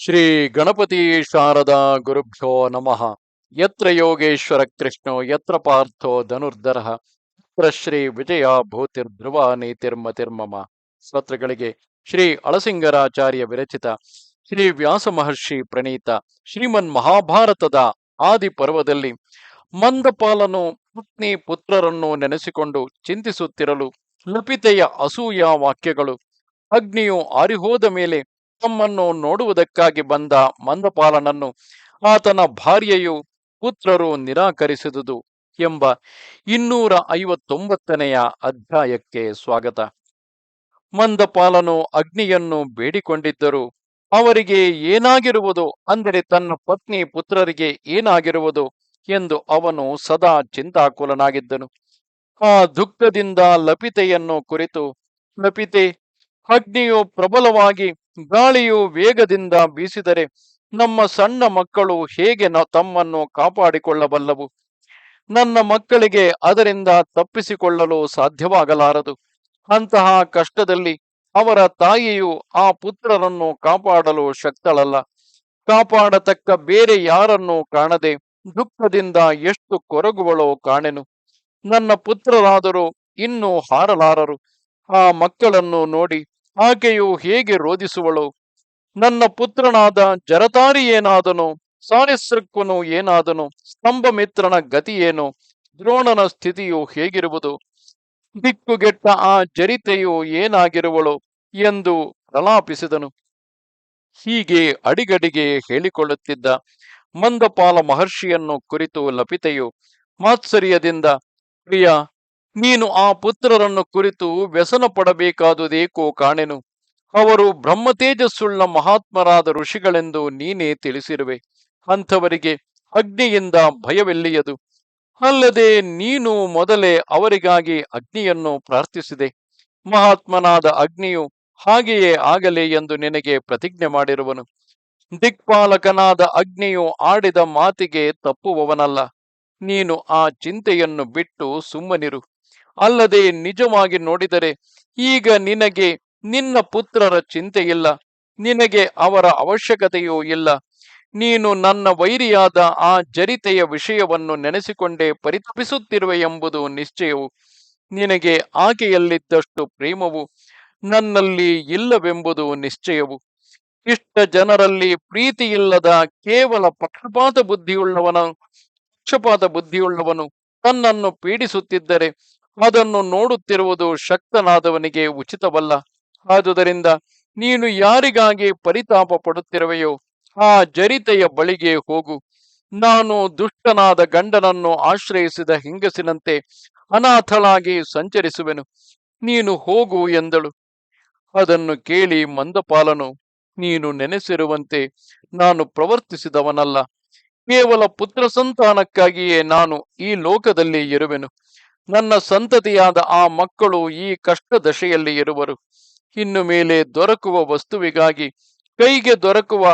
ಶ್ರೀ ಗಣಪತಿ ಶಾರದಾ ಗುರುಭ್ಯೋ ನಮಃ. ಯತ್ರ ಯೋಗೇಶ್ವರ ಕೃಷ್ಣೋ, ಯತ್ರ ಪಾರ್ಥೋ ಧನುರ್ಧರ, ಯತ್ರ ಶ್ರೀ ವಿಜಯ ಭೂತಿರ್ಧ್ರುವ ನೀತಿರ್ಮತಿರ್ಮಮ ಸ್ತೋತ್ರಗಳಿಗೆ ಶ್ರೀ ಅಳಸಿಂಗರಾಚಾರ್ಯ ವಿರಚಿತ ಶ್ರೀ ವ್ಯಾಸ ಮಹರ್ಷಿ ಪ್ರಣೀತ ಶ್ರೀಮನ್ ಮಹಾಭಾರತದ ಆದಿ ಪರ್ವದಲ್ಲಿ ಮಂದಪಾಲನು ಪತ್ನಿ ಪುತ್ರರನ್ನು ನೆನೆಸಿಕೊಂಡು ಚಿಂತಿಸುತ್ತಿರಲು ಲಪಿತೆಯ ಅಸೂಯ ವಾಕ್ಯಗಳು ಅಗ್ನಿಯು ಆರಿಹೋದ ಮೇಲೆ ತಮ್ಮನ್ನು ನೋಡುವುದಕ್ಕಾಗಿ ಬಂದ ಮಂದಪಾಲನನ್ನು ಆತನ ಭಾರ್ಯೆಯು ಪುತ್ರರು ನಿರಾಕರಿಸಿದುದು ಎಂಬ ಇನ್ನೂರ ಐವತ್ತೊಂಬತ್ತನೆಯ ಅಧ್ಯಾಯಕ್ಕೆ ಸ್ವಾಗತ. ಮಂದಪಾಲನು ಅಗ್ನಿಯನ್ನು ಬೇಡಿಕೊಂಡಿದ್ದರು. ಅವರಿಗೆ ಏನಾಗಿರುವುದು? ಅಂದರೆ ತನ್ನ ಪತ್ನಿ ಪುತ್ರರಿಗೆ ಏನಾಗಿರುವುದು? ಎಂದು ಅವನು ಸದಾ ಚಿಂತಾಕುಲನಾಗಿದ್ದನು. ಆ ದುಃಖದಿಂದ ಲಪಿತೆಯನ್ನು ಕುರಿತು, ಲಪಿತೆ, ಅಗ್ನಿಯು ಪ್ರಬಲವಾಗಿ ಗಾಳಿಯು ವೇಗದಿಂದ ಬೀಸಿದರೆ ನಮ್ಮ ಸಣ್ಣ ಮಕ್ಕಳು ಹೇಗೆ ತಮ್ಮನ್ನು ಕಾಪಾಡಿಕೊಳ್ಳಬಲ್ಲವು? ನನ್ನ ಮಕ್ಕಳಿಗೆ ಅದರಿಂದ ತಪ್ಪಿಸಿಕೊಳ್ಳಲು ಸಾಧ್ಯವಾಗಲಾರದು. ಅಂತಹ ಕಷ್ಟದಲ್ಲಿ ಅವರ ತಾಯಿಯು ಆ ಪುತ್ರರನ್ನು ಕಾಪಾಡಲು ಶಕ್ತಳಲ್ಲ. ಕಾಪಾಡತಕ್ಕ ಬೇರೆ ಯಾರನ್ನು ಕಾಣದೆ ದುಃಖದಿಂದ ಎಷ್ಟು ಕೊರಗುವಳೋ ಕಾಣೆನು. ನನ್ನ ಪುತ್ರರಾದರೂ ಇನ್ನೂ ಹಾರಲಾರರು. ಆ ಮಕ್ಕಳನ್ನು ನೋಡಿ ಆಕೆಯು ಹೇಗೆ ರೋಧಿಸುವಳು? ನನ್ನ ಪುತ್ರನಾದ ಜರತಾರಿ ಏನಾದನು? ಸಾರಿಸೃಕ್ವನು ಏನಾದನು? ಸ್ತಂಭಮಿತ್ರನ ಗತಿಯೇನು ದ್ರೋಣನ ಸ್ಥಿತಿಯು ಹೇಗಿರುವುದು? ದಿಕ್ಕುಗೆಟ್ಟ ಆ ಜರಿತೆಯು ಏನಾಗಿರುವಳು ಎಂದು ಪ್ರಲಾಪಿಸಿದನು. ಹೀಗೆ ಅಡಿಗಡಿಗೆ ಹೇಳಿಕೊಳ್ಳುತ್ತಿದ್ದ ಮಂದಪಾಲ ಮಹರ್ಷಿಯನ್ನು ಕುರಿತು ಲಪಿತೆಯು ಮಾತ್ಸರ್ಯದಿಂದ, ಪ್ರಿಯ ನೀನು ಆ ಪುತ್ರರನ್ನು ಕುರಿತು ವ್ಯಸನ ಪಡಬೇಕಾದುದೇಕೋ ಕಾಣೆನು ಅವರು ಬ್ರಹ್ಮತೇಜಸ್ಸುಳ್ಳ ಮಹಾತ್ಮರಾದ ಋಷಿಗಳೆಂದು ನೀನೇ ತಿಳಿಸಿರುವೆ. ಅಂಥವರಿಗೆ ಅಗ್ನಿಯಿಂದ ಭಯವೆಲ್ಲಿಯದು? ಅಲ್ಲದೆ ನೀನು ಮೊದಲೇ ಅವರಿಗಾಗಿ ಅಗ್ನಿಯನ್ನು ಪ್ರಾರ್ಥಿಸಿದೆ. ಮಹಾತ್ಮನಾದ ಅಗ್ನಿಯು ಹಾಗೆಯೇ ಆಗಲಿ ಎಂದು ನಿನಗೆ ಪ್ರತಿಜ್ಞೆ ಮಾಡಿರುವನು. ದಿಕ್ಪಾಲಕನಾದ ಅಗ್ನಿಯು ಆಡಿದ ಮಾತಿಗೆ ತಪ್ಪುವವನಲ್ಲ. ನೀನು ಆ ಚಿಂತೆಯನ್ನು ಬಿಟ್ಟು ಸುಮ್ಮನಿರು. ಅಲ್ಲದೆ ನಿಜವಾಗಿ ನೋಡಿದರೆ ಈಗ ನಿನಗೆ ನಿನ್ನ ಪುತ್ರರ ಚಿಂತೆಯಿಲ್ಲ, ನಿನಗೆ ಅವರ ಅವಶ್ಯಕತೆಯೂ ಇಲ್ಲ. ನೀನು ನನ್ನ ವೈರಿಯಾದ ಆ ಜರಿತೆಯ ವಿಷಯವನ್ನು ನೆನೆಸಿಕೊಂಡೇ ಪರಿತಪಿಸುತ್ತಿರುವೆ ಎಂಬುದು ನಿಶ್ಚಯವು. ನಿನಗೆ ಆಕೆಯಲ್ಲಿದ್ದಷ್ಟು ಪ್ರೇಮವು ನನ್ನಲ್ಲಿ ಇಲ್ಲವೆಂಬುದು ನಿಶ್ಚಯವು. ಇಷ್ಟ ಜನರಲ್ಲಿ ಪ್ರೀತಿಯಿಲ್ಲದ ಕೇವಲ ಪಕ್ಷಪಾತ ಬುದ್ಧಿಯುಳ್ಳವನ, ಪಕ್ಷಪಾತ ಬುದ್ಧಿಯುಳ್ಳವನು ತನ್ನನ್ನು ಪೀಡಿಸುತ್ತಿದ್ದರೆ ಅದನ್ನು ನೋಡುತ್ತಿರುವುದು ಶಕ್ತನಾದವನಿಗೆ ಉಚಿತವಲ್ಲ. ಆದುದರಿಂದ ನೀನು ಯಾರಿಗಾಗಿ ಪರಿತಾಪ ಪಡುತ್ತಿರುವೆಯೋ ಆ ಜರಿತೆಯ ಬಳಿಗೆ ಹೋಗು. ನಾನು ದುಷ್ಟನಾದ ಗಂಡನನ್ನು ಆಶ್ರಯಿಸಿದ ಹೆಂಗಸಿನಂತೆ ಅನಾಥಳಾಗಿ ಸಂಚರಿಸುವೆನು. ನೀನು ಹೋಗು ಎಂದಳು. ಅದನ್ನು ಕೇಳಿ ಮಂದಪಾಲನು, ನೀನು ನೆನೆಸಿರುವಂತೆ ನಾನು ಪ್ರವರ್ತಿಸಿದವನಲ್ಲ. ಕೇವಲ ಪುತ್ರ ಸಂತಾನಕ್ಕಾಗಿಯೇ ನಾನು ಈ ಲೋಕದಲ್ಲಿ ಇರುವೆನು. ನನ್ನ ಸಂತತಿಯಾದ ಆ ಮಕ್ಕಳು ಈ ಕಷ್ಟ ದಶೆಯಲ್ಲಿ ಇರುವರು. ಇನ್ನು ಮೇಲೆ ದೊರಕುವ ವಸ್ತುವಿಗಾಗಿ ಕೈಗೆ ದೊರಕುವ,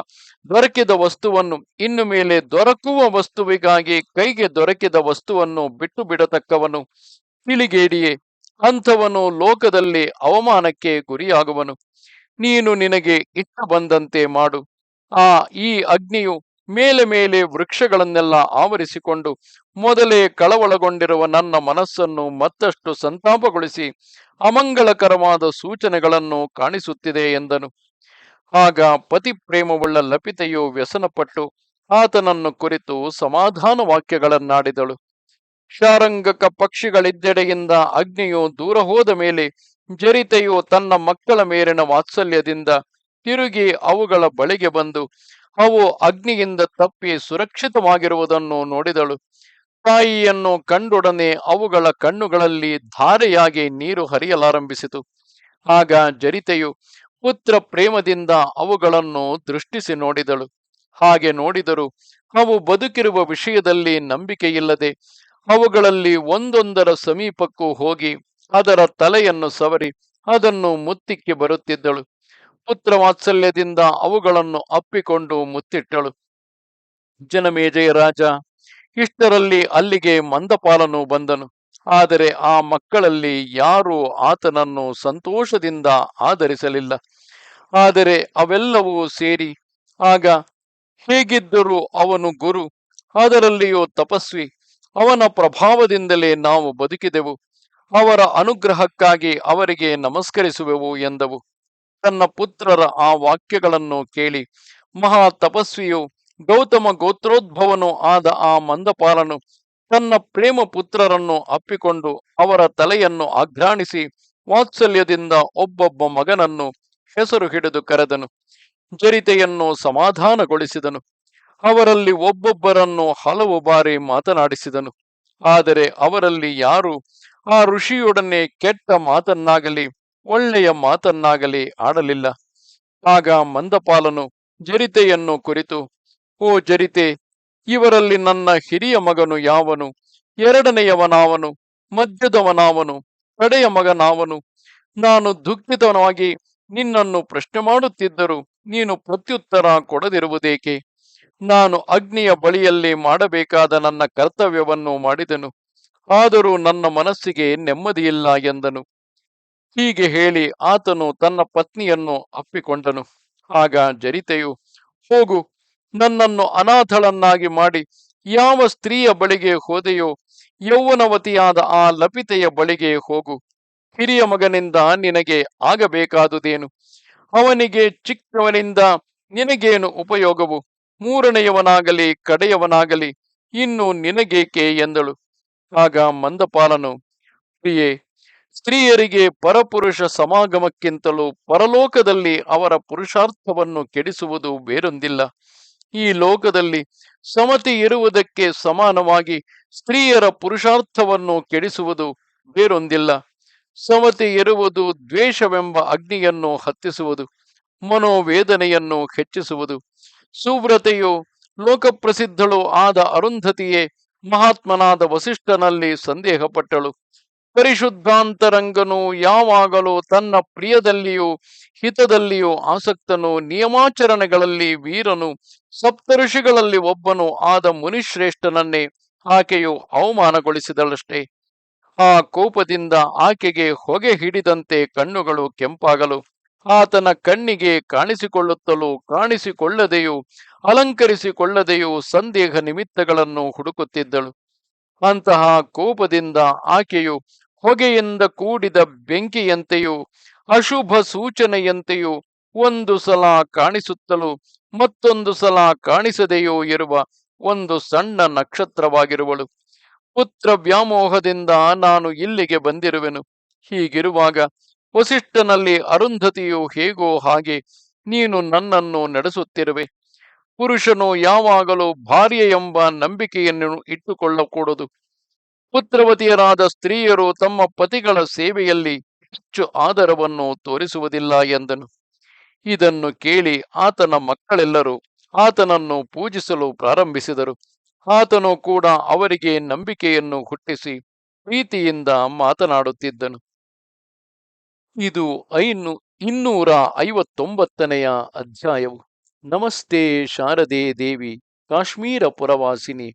ದೊರಕಿದ ವಸ್ತುವನ್ನು, ಇನ್ನು ಮೇಲೆ ದೊರಕುವ ವಸ್ತುವಿಗಾಗಿ ಕೈಗೆ ದೊರಕಿದ ವಸ್ತುವನ್ನು ಬಿಟ್ಟು ಬಿಡತಕ್ಕವನು ತಿಳಿಗೇಡಿಯೇ, ಅಂಥವನು ಲೋಕದಲ್ಲಿ ಅವಮಾನಕ್ಕೆ ಗುರಿಯಾಗುವನು. ನೀನು ನಿನಗೆ ಇಷ್ಟ ಬಂದಂತೆ ಮಾಡು. ಆ ಈ ಅಗ್ನಿಯು ಮೇಲೆ ಮೇಲೆ ವೃಕ್ಷಗಳನ್ನೆಲ್ಲ ಆವರಿಸಿಕೊಂಡು ಮೊದಲೇ ಕಳವಳಗೊಂಡಿರುವ ನನ್ನ ಮನಸ್ಸನ್ನು ಮತ್ತಷ್ಟು ಸಂತಾಪಗೊಳಿಸಿ ಅಮಂಗಳಕರವಾದ ಸೂಚನೆಗಳನ್ನು ಕಾಣಿಸುತ್ತಿದೆ ಎಂದನು. ಆಗ ಪತಿ ಪ್ರೇಮವುಳ್ಳ ಲಪಿತೆಯು ವ್ಯಸನಪಟ್ಟು ಆತನನ್ನು ಕುರಿತು ಸಮಾಧಾನ ವಾಕ್ಯಗಳನ್ನಾಡಿದಳು. ಶಾರಂಗಕ ಪಕ್ಷಿಗಳಿದ್ದೆಡೆಯಿಂದ ಅಗ್ನಿಯು ದೂರ ಹೋದ ಮೇಲೆ ಜರಿತೆಯು ತನ್ನ ಮಕ್ಕಳ ಮೇಲಿನ ವಾತ್ಸಲ್ಯದಿಂದ ತಿರುಗಿ ಅವುಗಳ ಬಳಿಗೆ ಬಂದು ಅವು ಅಗ್ನಿಯಿಂದ ತಪ್ಪಿ ಸುರಕ್ಷಿತವಾಗಿರುವುದನ್ನು ನೋಡಿದಳು. ತಾಯಿಯನ್ನು ಕಂಡೊಡನೆ ಅವುಗಳ ಕಣ್ಣುಗಳಲ್ಲಿ ಧಾರೆಯಾಗಿ ನೀರು ಹರಿಯಲಾರಂಭಿಸಿತು. ಆಗ ಜರಿತೆಯು ಪುತ್ರ ಪ್ರೇಮದಿಂದ ಅವುಗಳನ್ನು ದೃಷ್ಟಿಸಿ ನೋಡಿದಳು. ಹಾಗೆ ನೋಡಿದರು ಅವು ಬದುಕಿರುವ ವಿಷಯದಲ್ಲಿ ನಂಬಿಕೆಯಿಲ್ಲದೆ ಅವುಗಳಲ್ಲಿ ಒಂದೊಂದರ ಸಮೀಪಕ್ಕೂ ಹೋಗಿ ಅದರ ತಲೆಯನ್ನು ಸವರಿ ಅದನ್ನು ಮುತ್ತಿಕ್ಕಿ ಬರುತ್ತಿದ್ದಳು. ಪುತ್ರ ವಾತ್ಸಲ್ಯದಿಂದ ಅವುಗಳನ್ನು ಅಪ್ಪಿಕೊಂಡು ಮುತ್ತಿಟ್ಟಳು. ಜನಮೇಜಯ ರಾಜ, ಇಷ್ಟರಲ್ಲಿ ಅಲ್ಲಿಗೆ ಮಂದಪಾಲನು ಬಂದನು. ಆದರೆ ಆ ಮಕ್ಕಳಲ್ಲಿ ಯಾರೂ ಆತನನ್ನು ಸಂತೋಷದಿಂದ ಆಧರಿಸಲಿಲ್ಲ. ಆದರೆ ಅವೆಲ್ಲವೂ ಸೇರಿ, ಆಗ ಹೇಗಿದ್ದರೂ ಅವನು ಗುರು, ಅದರಲ್ಲಿಯೂ ತಪಸ್ವಿ, ಅವನ ಪ್ರಭಾವದಿಂದಲೇ ನಾವು ಬದುಕಿದೆವು. ಅವರ ಅನುಗ್ರಹಕ್ಕಾಗಿ ಅವರಿಗೆ ನಮಸ್ಕರಿಸುವೆವು ಎಂದವು. ತನ್ನ ಪುತ್ರರ ಆ ವಾಕ್ಯಗಳನ್ನು ಕೇಳಿ, ಮಹಾ ತಪಸ್ವಿಯು ಗೌತಮ ಗೋತ್ರೋದ್ಭವನು ಆದ ಆ ಮಂದಪಾಲನು ತನ್ನ ಪ್ರೇಮ ಪುತ್ರರನ್ನು ಅಪ್ಪಿಕೊಂಡು ಅವರ ತಲೆಯನ್ನು ಆಘ್ರಾಣಿಸಿ ವಾತ್ಸಲ್ಯದಿಂದ ಒಬ್ಬೊಬ್ಬ ಮಗನನ್ನು ಹೆಸರು ಹಿಡಿದು ಕರೆದನು, ಜರಿತೆಯನ್ನು ಸಮಾಧಾನಗೊಳಿಸಿದನು, ಅವರಲ್ಲಿ ಒಬ್ಬೊಬ್ಬರನ್ನು ಹಲವು ಬಾರಿ ಮಾತನಾಡಿಸಿದನು, ಆದರೆ ಅವರಲ್ಲಿ ಯಾರು ಆ ಋಷಿಯೊಡನೆ ಕೆಟ್ಟ ಮಾತನ್ನಾಗಲಿ ಒಳ್ಳೆಯ ಮಾತನ್ನಾಗಲಿ ಆಡಲಿಲ್ಲ. ಆಗ ಮಂದಪಾಲನು ಜರಿತೆಯನ್ನು ಕುರಿತು, ಓ ಜರಿತೆ, ಇವರಲ್ಲಿ ನನ್ನ ಹಿರಿಯ ಮಗನು ಯಾವನು? ಎರಡನೆಯವನಾವನು? ಮಧ್ಯದವನಾವನು? ಕಡೆಯ ಮಗನಾವನು? ನಾನು ದುಃಖಿತನಾಗಿ ನಿನ್ನನ್ನು ಪ್ರಶ್ನೆ ಮಾಡುತ್ತಿದ್ದರೂ ನೀನು ಪ್ರತ್ಯುತ್ತರ ಕೊಡದಿರುವುದೇಕೆ? ನಾನು ಅಗ್ನಿಯ ಬಳಿಯಲ್ಲಿ ಮಾಡಬೇಕಾದ ನನ್ನ ಕರ್ತವ್ಯವನ್ನು ಮಾಡಿದನು. ಆದರೂ ನನ್ನ ಮನಸ್ಸಿಗೆ ನೆಮ್ಮದಿಯಿಲ್ಲ ಎಂದನು. ಹೀಗೆ ಹೇಳಿ ಆತನು ತನ್ನ ಪತ್ನಿಯನ್ನು ಅಪ್ಪಿಕೊಂಡನು. ಆಗ ಜರಿತೆಯು, ಹೋಗು, ನನ್ನನ್ನು ಅನಾಥಳನ್ನಾಗಿ ಮಾಡಿ, ಯಾವ ಸ್ತ್ರೀಯ ಬಳಿಗೆ ಹೋದೆಯೋ, ಯೌವನವತಿಯಾದ ಆ ಲಪಿತೆಯ ಬಳಿಗೆ ಹೋಗು. ಹಿರಿಯ ಮಗನಿಂದ ನಿನಗೆ ಆಗಬೇಕಾದುದೇನು? ಅವನಿಗೆ ಚಿಕ್ಕವನಿಂದ ನಿನಗೇನು ಉಪಯೋಗವು? ಮೂರನೆಯವನಾಗಲಿ, ಕಡೆಯವನಾಗಲಿ, ಇನ್ನು ನಿನಗೇಕೆ? ಎಂದಳು. ಆಗ ಮಂದಪಾಲನು, ಪ್ರಿಯೇ ಸ್ತ್ರೀಯರಿಗೆ ಪರಪುರುಷ ಸಮಾಗಮಕ್ಕಿಂತಲೂ ಪರಲೋಕದಲ್ಲಿ ಅವರ ಪುರುಷಾರ್ಥವನ್ನು ಕೆಡಿಸುವುದು ಬೇರೊಂದಿಲ್ಲ. ಈ ಲೋಕದಲ್ಲಿ ಸಮತಿ ಇರುವುದಕ್ಕೆ ಸಮಾನವಾಗಿ ಸ್ತ್ರೀಯರ ಪುರುಷಾರ್ಥವನ್ನು ಕೆಡಿಸುವುದು ಬೇರೊಂದಿಲ್ಲ. ಸಮತಿ ಇರುವುದು ದ್ವೇಷವೆಂಬ ಅಗ್ನಿಯನ್ನು ಹತ್ತಿಸುವುದು, ಮನೋವೇದನೆಯನ್ನು ಹೆಚ್ಚಿಸುವುದು. ಸುವ್ರತೆಯು ಲೋಕಪ್ರಸಿದ್ಧಳು ಆದ ಅರುಂಧತಿಯೇ ಮಹಾತ್ಮನಾದ ವಸಿಷ್ಠನಲ್ಲಿ ಸಂದೇಹಪಟ್ಟಳು. ಪರಿಶುದ್ಧಾಂತರಂಗನು ಯಾವಾಗಲೂ ತನ್ನ ಪ್ರಿಯದಲ್ಲಿಯೂ, ಹಿತದಲ್ಲಿಯೂ ಆಸಕ್ತನು. ನಿಯಮಾಚರಣೆಗಳಲ್ಲಿ ವೀರನು, ಸಪ್ತಋಷಿಗಳಲ್ಲಿ ಒಬ್ಬನು ಆದ ಮುನಿಶ್ರೇಷ್ಠನನ್ನೇ ಆಕೆಯು ಅವಮಾನಗೊಳಿಸಿದಳಷ್ಟೇ. ಆ ಕೋಪದಿಂದ ಆಕೆಗೆ ಹೊಗೆ ಹಿಡಿದಂತೆ ಕಣ್ಣುಗಳು ಕೆಂಪಾಗಲು, ಆತನ ಕಣ್ಣಿಗೆ ಕಾಣಿಸಿಕೊಳ್ಳುತ್ತಲೂ ಕಾಣಿಸಿಕೊಳ್ಳದೆಯೂ, ಅಲಂಕರಿಸಿಕೊಳ್ಳದೆಯೂ ಸಂದೇಹ ನಿಮಿತ್ತಗಳನ್ನು ಹುಡುಕುತ್ತಿದ್ದಳು. ಅಂತಹ ಕೋಪದಿಂದ ಆಕೆಯು ಹೊಗೆಯಿಂದ ಕೂಡಿದ ಬೆಂಕಿಯಂತೆಯೂ, ಅಶುಭ ಸೂಚನೆಯಂತೆಯೂ ಒಂದು ಸಲ ಕಾಣಿಸುತ್ತಲೂ ಮತ್ತೊಂದು ಸಲ ಕಾಣಿಸದೆಯೂ ಇರುವ ಒಂದು ಸಣ್ಣ ನಕ್ಷತ್ರವಾಗಿರುವಳು. ಪುತ್ರ ವ್ಯಾಮೋಹದಿಂದ ನಾನು ಇಲ್ಲಿಗೆ ಬಂದಿರುವೆನು. ಹೀಗಿರುವಾಗ ವಸಿಷ್ಠನಲ್ಲಿ ಅರುಂಧತಿಯು ಹೇಗೋ ಹಾಗೆ ನೀನು ನನ್ನನ್ನು ನಡೆಸುತ್ತಿರುವೆ. ಪುರುಷನು ಯಾವಾಗಲೂ ಭಾರ್ಯ ಎಂಬ ನಂಬಿಕೆಯನ್ನು ಇಟ್ಟುಕೊಳ್ಳಕೂಡದು. ಪುತ್ರವತಿಯರಾದ ಸ್ತ್ರೀಯರು ತಮ್ಮ ಪತಿಗಳ ಸೇವೆಯಲ್ಲಿ ಹೆಚ್ಚು ಆದರವನ್ನು ತೋರಿಸುವುದಿಲ್ಲ ಎಂದನು. ಇದನ್ನು ಕೇಳಿ ಆತನ ಮಕ್ಕಳೆಲ್ಲರೂ ಆತನನ್ನು ಪೂಜಿಸಲು ಪ್ರಾರಂಭಿಸಿದರು. ಆತನು ಕೂಡ ಅವರಿಗೆ ನಂಬಿಕೆಯನ್ನು ಹುಟ್ಟಿಸಿ ಪ್ರೀತಿಯಿಂದ ಮಾತನಾಡುತ್ತಿದ್ದನು. ಇದು ಐನು, ಇನ್ನೂರ ಐವತ್ತೊಂಬತ್ತನೆಯ ಅಧ್ಯಾಯವು. ನಮಸ್ತೆ ಶಾರದೆ ದೇವಿ, ಕಾಶ್ಮೀರ ಪುರವಾಸಿನಿ.